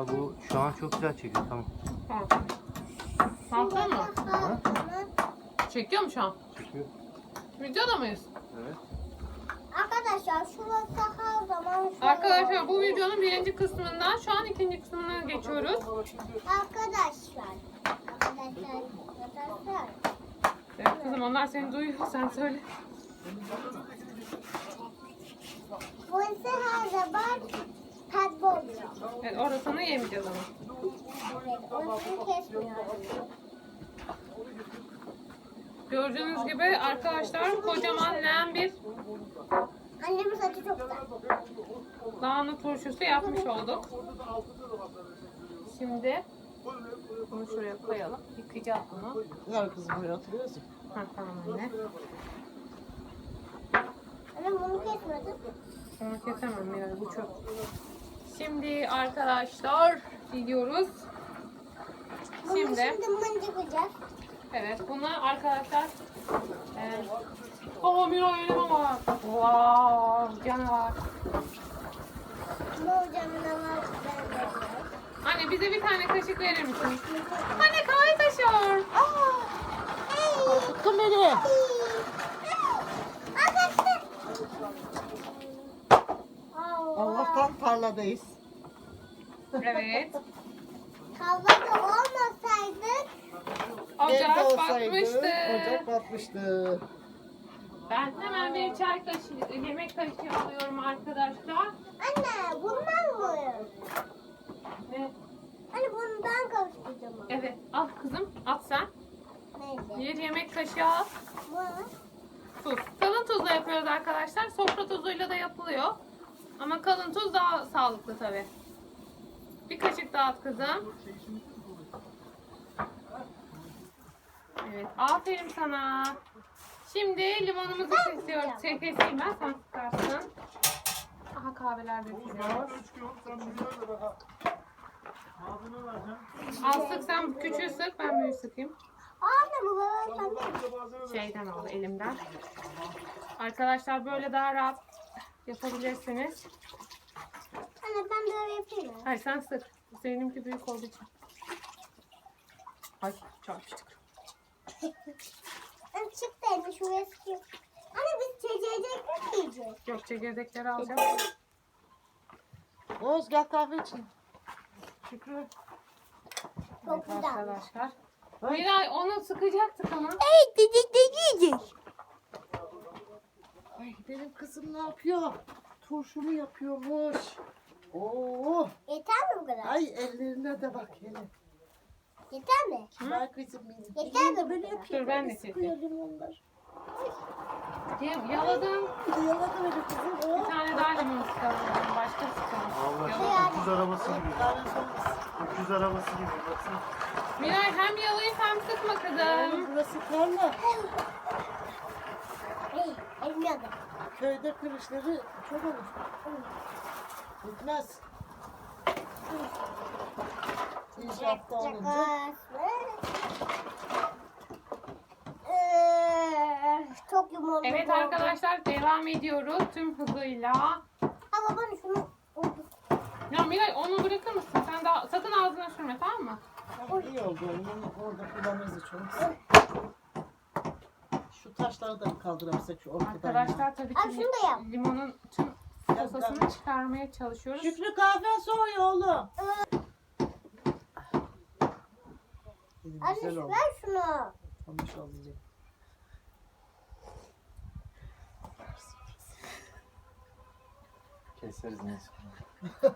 Ya bu şu an çok güzel çekiyor tamam. Tamam. Tamam mı? Ha? Çekiyor mu şu an? Çekiyor. Videoda mıyız? Evet. Arkadaşlar şurası her zaman şöyle Arkadaşlar bu videonun birinci kısmından şu an ikinci kısmına geçiyoruz. Arkadaşlar. Arkadaşlar. Arkadaşlar. Evet kızım onlar seni duyuyor sen söyle. Burası her zaman pembe oluyor. Evet orasını yemeyeceğiz ama. Evet, orasını kesmiyoruz. Gördüğünüz gibi arkadaşlar kocaman nem bir Annemin saçı çok güzel. lahana turşusu yapmış olduk. Şimdi bunu şuraya koyalım. Yıkayacağız bunu. Ver kızım buraya oturuyorsun. Ha, tamam anne. Annem bunu kesmedi. Onu kesemem yani bu çok. Şimdi arkadaşlar gidiyoruz. Şimdi evet bunlar arkadaşlar e, Aa Mira elime var. Wow canavar. Ne olacağını var ben de. Anne bize bir tane kaşık verir misin? Anne kahve taşıyor. Aa! Korkuttun beni. Allah'tan tarladayız. Evet. Kavgada olmasaydık Ocak Evde olsaydı, batmıştı. Ocak batmıştı. Ben hemen bir çay kaşığı, yemek kaşığı alıyorum arkadaşlar. anne bundan mı? Ve Anne bundan karıştıracağım. ama. evet al kızım at sen. Neydi? Bir yemek kaşığı al. Bu. Tuz. Kalın tuzla yapıyoruz arkadaşlar. Sofra tuzuyla da yapılıyor. Ama kalın tuz daha sağlıklı tabi. Bir kaşık daha at kızım. Evet, aferin sana. Şimdi limonumuzu kesiyoruz. Şey keseyim ben, sen sıkarsın. Aha kahveler dökülüyor. Az sık sen küçüğü sık, ben büyüğü sıkayım. Şeyden oldu elimden. Arkadaşlar böyle daha rahat yapabilirsiniz. Anne ben böyle yapayım mı? Hayır sen sık. Benimki büyük olduğu için. Ay çarpıştık. Anne çık elini şuraya. Anne biz çekirdek mi yiyeceğiz? Yok çekirdekleri alacağım. Oğuz gel kahve için. Şükrü. Çok Evet güzel. arkadaşlar. Miray onu sıkacaktık ama. Hey dedik de yiyeceğiz. Ay benim kızım ne yapıyor? Turşumu yapıyormuş. Oo. Yeter mi bu kadar? Ay ellerine de bak hele. Yeter mi? Kibar kızım benim. Yeter mi bu böyle kadar? yapıyor. Dur, ben de çekeyim. limonlar. Ya- Yaladım. Bir de yaladı böyle kızım. Bir Oo. tane daha limon sıkalım. Başka sıkalım. Allah Yalan. öküz arabası gibi. Kahve sonrası. Öküz arabası gibi. Baksana. Miray hem yalayıp hem sıkma kızım. Burası tarla. Hey elim yandı. Köyde kırışları çok olur. Bitmez. İnşaatta olunca. Ee, Çok yumurta. Evet arkadaşlar devam ediyoruz tüm hızıyla. Ama bana şunu Ya Miray onu bırakır mısın? Sen daha sakın ağzına sürme tamam mı? İyi oldu. Onu orada kullanırız olmazsa. Şu taşları da kaldırabilsek şu ortadan. Arkadaşlar tabii Abi ki şunu da yap. limonun tüm posasını çıkarmaya çalışıyoruz. Şükrü kahve soğuyor oğlum. Anne güzel şu- oldu. ver şunu. Olmuş dedim. Keseriz neyse.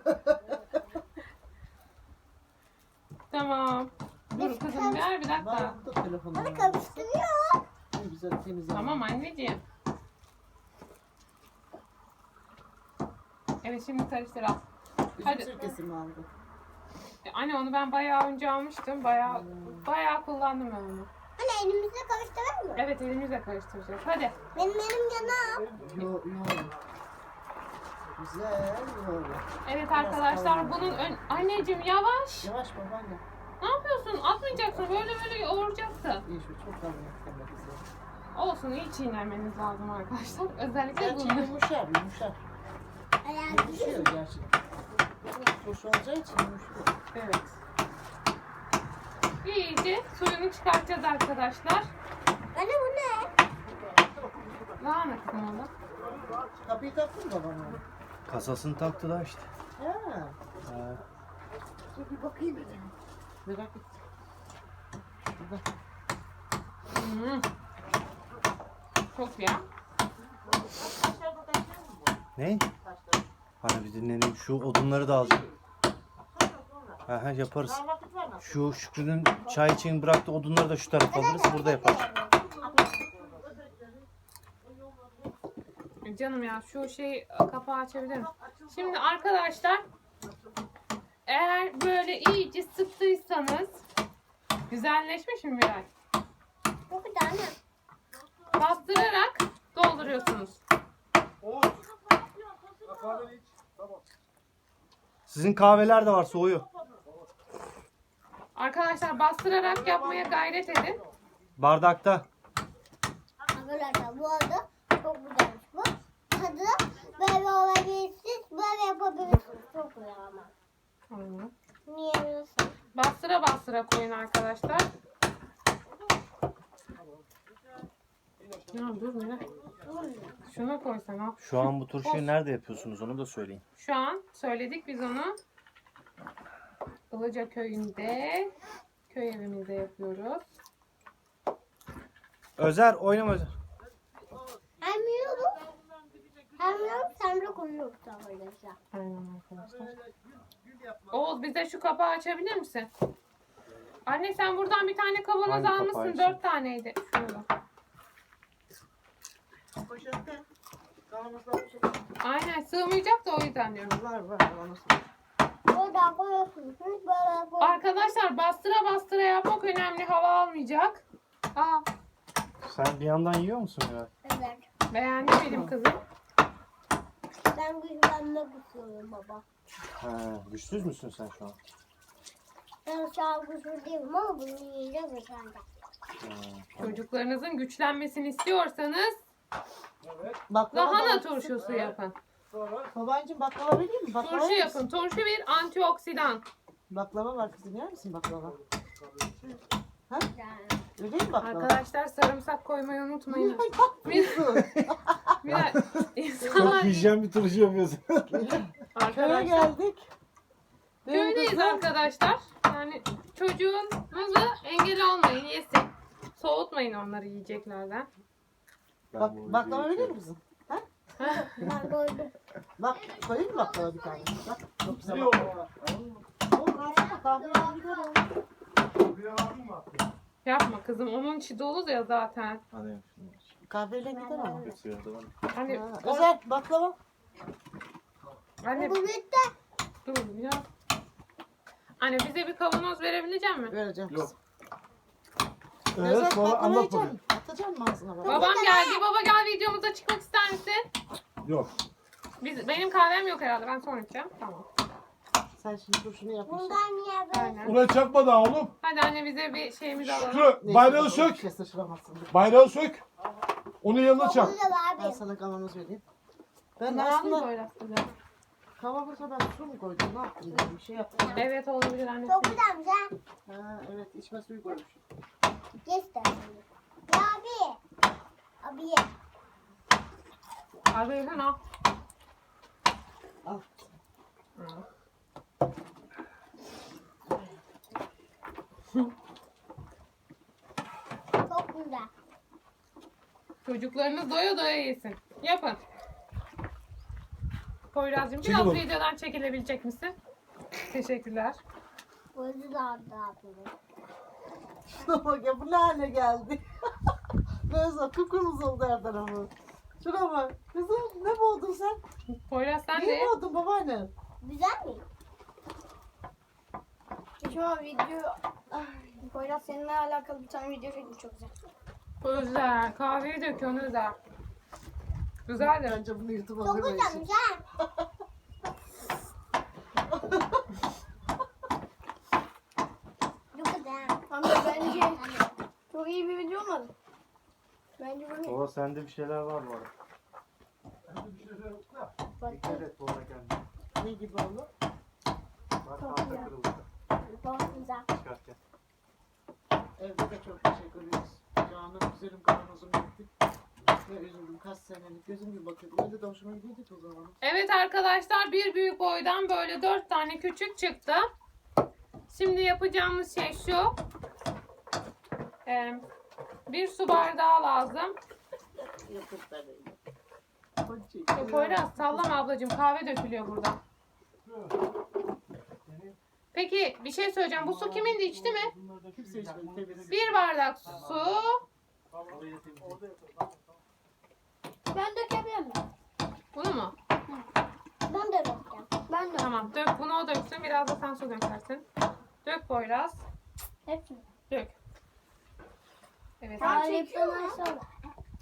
Tamam. Dur kızım ver bir dakika. burada telefonum. Bana var. karıştırıyor. Ne güzel temiz Tamam anneciğim. Evet şimdi karıştır al. Üzüm Hadi. sirkesi mi aldı? E, Anne onu ben bayağı önce almıştım. Bayağı Hmm. bayağı kullandım ben onu. Anne elimizle karıştırır mı? Evet elimizle karıştıracağız. Hadi. Benim elim yanım. Yo, yoğurdu. Güzel yoğurdu. Evet arkadaşlar bunun ön... Anneciğim yavaş. Yavaş babaanne. Ne yapıyorsun? Atmayacaksın. Böyle böyle yoğuracaksın. İyi şu çok kalın yapmak güzel. Olsun iyi çiğnemeniz lazım arkadaşlar. Özellikle Gerçi bunu. yumuşar yumuşar. Olacağı için yumuşak. Evet. İyice suyunu çıkartacağız arkadaşlar. Anne bu ne? Lahana kızım orada. Kapıyı taktın mı babana? Kasasını taktı da işte. Ha. Ha. Dur bir bakayım bir. Merak ettim. Burada. Hmm. Çok ya. Ne? Hani bir dinlenelim. Şu odunları da alacağım. Ha ha yaparız. Şu Şükrü'nün çay için bıraktığı odunları da şu tarafa alırız. Burada yaparız. Canım ya şu şey kapağı açabilirim. Şimdi arkadaşlar eğer böyle iyice sıktıysanız güzelleşmiş mi Miray? Çok güzel anne. Bastırarak dolduruyorsunuz. Sizin kahveler de var soğuyor. Arkadaşlar bastırarak yapmaya gayret edin. Bardakta. Arkadaşlar bu arada çok güzelmiş bu. Tadı böyle olabilirsiniz. Böyle yapabilirsiniz. Çok güzel ama. Niye biliyorsun? Bastıra bastıra koyun arkadaşlar. Ya dur Miray. Şuna koysana. Şu an bu turşuyu nerede yapıyorsunuz onu da söyleyin. Şu an söyledik biz onu. Ilıca köyünde köy evimizde yapıyoruz. Özer oynama Özer. Hem yiyorum. Hem yiyorum hem de koyuyorum arkadaşlar. Aynen arkadaşlar. Oğuz bize şu kapağı açabilir misin? Anne sen buradan bir tane kavanoz kapağı almışsın. Dört taneydi. Şurada. Poşette. Aynen sığmayacak da o yüzden diyorum. Var var kavanoz. Koyuyorsunuz. Böyle. Arkadaşlar bastıra bastıra yapmak önemli. Hava almayacak. Aa, Sen bir yandan yiyor musun ya? Evet. beğendi benim kızım. Ben güçlenmek istiyorum baba. Ha, güçsüz müsün sen şu an? Ben şu an güçlü değilim ama bunu yiyeceğiz. Ha, Çocuklarınızın güçlenmesini istiyorsanız Baklava lahana da- turşusu yapın. Babancığım baklava vereyim mi? Baklava Turşu yer misin? yapın. Turşu bir antioksidan. Baklava var kızım yer misin baklava? Yani. Mi baklava? Arkadaşlar sarımsak koymayı unutmayın. Ay, yapmıyorsun. Miray, insanlar bir turşu yapıyorsun. Köye arkadaşlar geldik. Benim köydeyiz kızım- arkadaşlar. Yani çocuğunuzu engel olmayın yesin. Soğutmayın onları yiyeceklerden. Bak, baklava vereyim mi kızım? Ha? Ben doydum. Bak koyayım mı baklava bir tane? Bak çok güzel baklava. Oğlum alsana kahveye gidelim. Yapma kızım onun içi dolu ya zaten. Hadi. Kahveyle gider ama. Hani Ha, Özel baklava. anne Bu bitti. dur ya. Anne bize bir kavanoz verebilecek mi? Vereceğim. Yok. Özel Evet sonra baklava anlat yiyecek bakayım. misin? Atacağım mı ağzına baba? Babam geldi. Baba gel videomuza çıkmak ister misin? Yok. Biz, benim kahvem yok herhalde. Ben sonra içeceğim. Tamam. Sen şimdi turşunu yap. işte. Bundan niye böyle? Aynen. Buraya çakma daha oğlum. Hadi anne bize bir şeyimizi alalım. Şükrü bayrağı sök. Bir şey sıçramazsın. Bayrağı sök. Onun yanına çak. güzel Ben abi. sana kavanoz vereyim. Ben Bunlar mı aslında böyle aslında? kavanoza ben su mu koydum? Ne yaptım ben? Bir şey yaptım. Evet olabilir anne. Çok güzelmiş ha. Ha, evet içme suyu koymuşum. Yes de. Abi. Abi ye. Abi sen al. Al. Çok güzel. Çocuklarınız doya doya yesin. Yapın. Poyraz'cığım Çekil biraz oğlum. videodan çekilebilecek misin? Teşekkürler. Gözü de ardı abi. Şuna bak ya bu ne hale geldi. Böyle kıpkırmızı oldu her tarafı. Şuna bak. Kızım ne boğdun sen? Poyraz sen Niye de. boğdun babaanne? Güzel mi? Şu an video... Poyraz seninle alakalı bir tane video çektim çok güzel. Özel. Kahveyi döküyorsun Özel. Güzeldir. Bence bunu YouTube'a Çok koymayın. güzelmiş ha. Çok güzel. Bence çok iyi bir video olmadı. Bence bunu Baba sende bir şeyler var bu arada. Dikkat et bu arada kendine. Ne gibi oldu? Bak tahta kırıldı. Çok güzel. Çıkart gel. Evde de çok teşekkür ederiz. Canım güzelim kavanozum gitti. Ne üzüldüm kaç senelik gözüm gibi bakıyordu. Öyle de hoşuma gidiyordu ki o zaman. Evet arkadaşlar bir büyük boydan böyle dört tane küçük çıktı. Şimdi yapacağımız şey şu. Ee, bir su bardağı lazım. E, Poyraz sallama ablacığım kahve dökülüyor burada. Peki bir şey söyleyeceğim. Bu su kimindi içti mi? Kimse içmedi temiz. Bir bardak su. Ben dökebilirim. Bunu mu? Ben de bakacağım. Ben de. Tamam dök bunu o döksün. Biraz da sen su dökersin. Dök Poyraz. Hepsini. Dök. Evet. Tariften sonra.